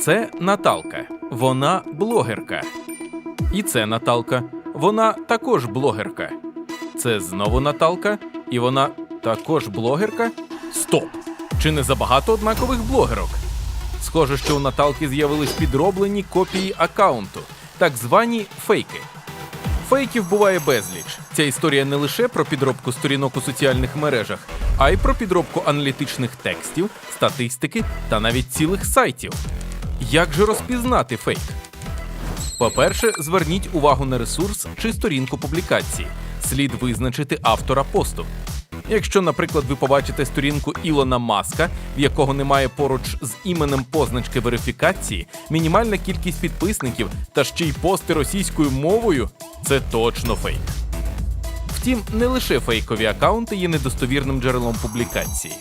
Це Наталка. Вона блогерка. І це Наталка. Вона також блогерка. Це знову Наталка, і вона також блогерка. Стоп! Чи не забагато однакових блогерок? Схоже, що у Наталки з'явились підроблені копії аккаунту, так звані фейки. Фейків буває безліч. Ця історія не лише про підробку сторінок у соціальних мережах, а й про підробку аналітичних текстів, статистики та навіть цілих сайтів. Як же розпізнати фейк? По-перше, зверніть увагу на ресурс чи сторінку публікації. Слід визначити автора посту. Якщо, наприклад, ви побачите сторінку Ілона Маска, в якого немає поруч з іменем позначки верифікації, мінімальна кількість підписників та ще й пости російською мовою, це точно фейк. Втім, не лише фейкові акаунти є недостовірним джерелом публікації.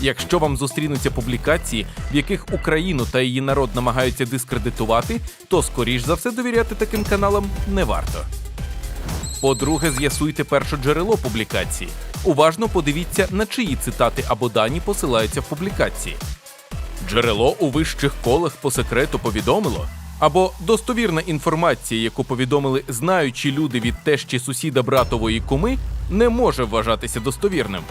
Якщо вам зустрінуться публікації, в яких Україну та її народ намагаються дискредитувати, то скоріш за все довіряти таким каналам не варто. По-друге, з'ясуйте перше джерело публікації. Уважно подивіться, на чиї цитати або дані посилаються в публікації. Джерело у вищих колах по секрету повідомило. Або достовірна інформація, яку повідомили знаючі люди від тещі сусіда братової куми, не може вважатися достовірним.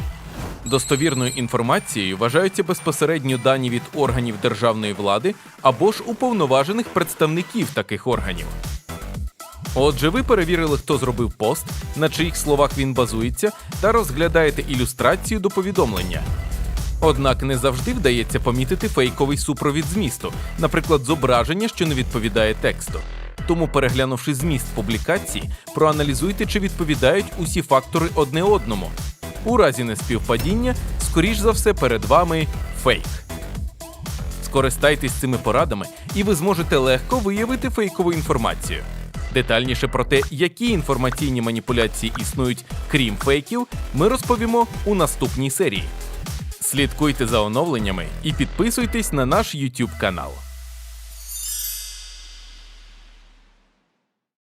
Достовірною інформацією вважаються безпосередньо дані від органів державної влади або ж уповноважених представників таких органів. Отже, ви перевірили, хто зробив пост, на чиїх словах він базується, та розглядаєте ілюстрацію до повідомлення. Однак не завжди вдається помітити фейковий супровід змісту, наприклад, зображення, що не відповідає тексту. Тому, переглянувши зміст публікації, проаналізуйте, чи відповідають усі фактори одне одному. У разі неспівпадіння, скоріш за все, перед вами фейк. Скористайтесь цими порадами, і ви зможете легко виявити фейкову інформацію. Детальніше про те, які інформаційні маніпуляції існують крім фейків, ми розповімо у наступній серії. Слідкуйте за оновленнями і підписуйтесь на наш YouTube канал.